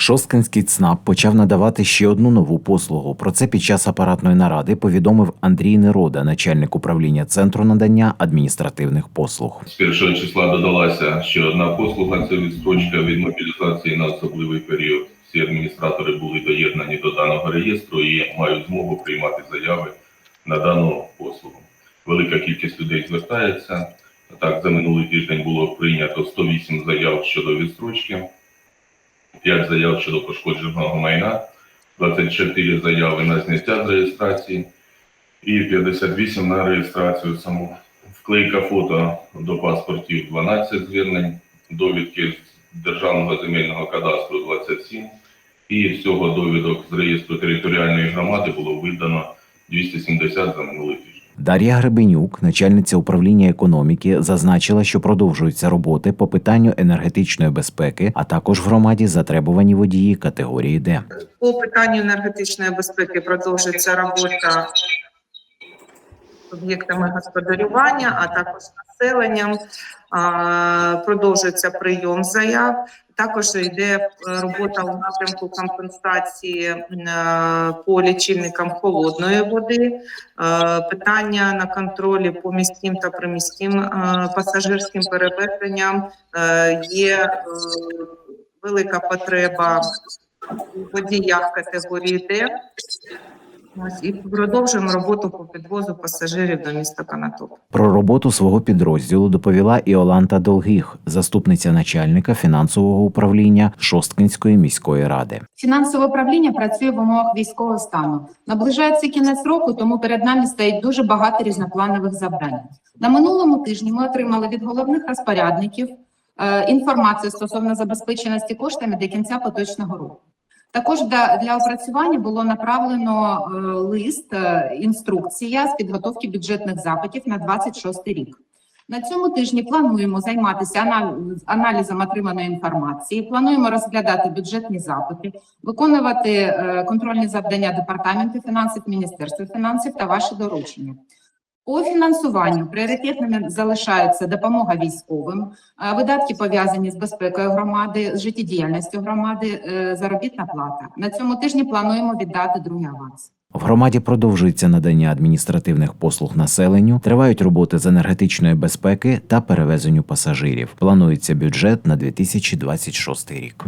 Шосткинський ЦНАП почав надавати ще одну нову послугу. Про це під час апаратної наради повідомив Андрій Нерода, начальник управління центру надання адміністративних послуг. З першого числа додалася ще одна послуга. Це відстрочка від мобілізації на особливий період. Всі адміністратори були доєднані до даного реєстру і мають змогу приймати заяви на дану послугу. Велика кількість людей звертається. Так, за минулий тиждень було прийнято 108 заяв щодо відстрочки, 5 заяв щодо пошкодженого майна, 24 заяви на зняття з реєстрації і 58 на реєстрацію саму. Вклейка фото до паспортів 12 звернень, довідки з Державного земельного кадастру 27 і всього довідок з реєстру територіальної громади було видано 270 за минулий тиждень. Дар'я Гребенюк, начальниця управління економіки, зазначила, що продовжуються роботи по питанню енергетичної безпеки, а також в громаді затребувані водії категорії Д. По питанню енергетичної безпеки продовжується робота з об'єктами господарювання, а також населенням. Продовжується прийом заяв. Також йде е, робота у напрямку компенсації е, по лічильникам холодної води. Е, Питання на контролі по міським та приміським пасажирським перевезенням є велика потреба у водіях категорії Д. Ось і продовжуємо роботу по підвозу пасажирів до міста Канатоп. Про роботу свого підрозділу доповіла Іоланта Долгих, заступниця начальника фінансового управління Шосткинської міської ради. Фінансове управління працює в умовах військового стану. Наближається кінець року, тому перед нами стоїть дуже багато різнопланових завдань. На минулому тижні ми отримали від головних розпорядників е, інформацію стосовно забезпеченості коштами до кінця поточного року. Також для, опрацювання було направлено е, лист, е, інструкція з підготовки бюджетних запитів на 26 рік. На цьому тижні плануємо займатися анал- аналізом отриманої інформації. Плануємо розглядати бюджетні запити, виконувати е, контрольні завдання департаменту фінансів, Міністерства фінансів та ваші доручення. По фінансуванню пріоритетними залишаються допомога військовим, е, видатки пов'язані з безпекою громади, з життєдіяльністю громади, е, заробітна плата. На цьому тижні плануємо віддати другий аванс. В громаді продовжується надання адміністративних послуг населенню, тривають роботи з енергетичної безпеки та перевезенню пасажирів. Планується бюджет на 2026 рік.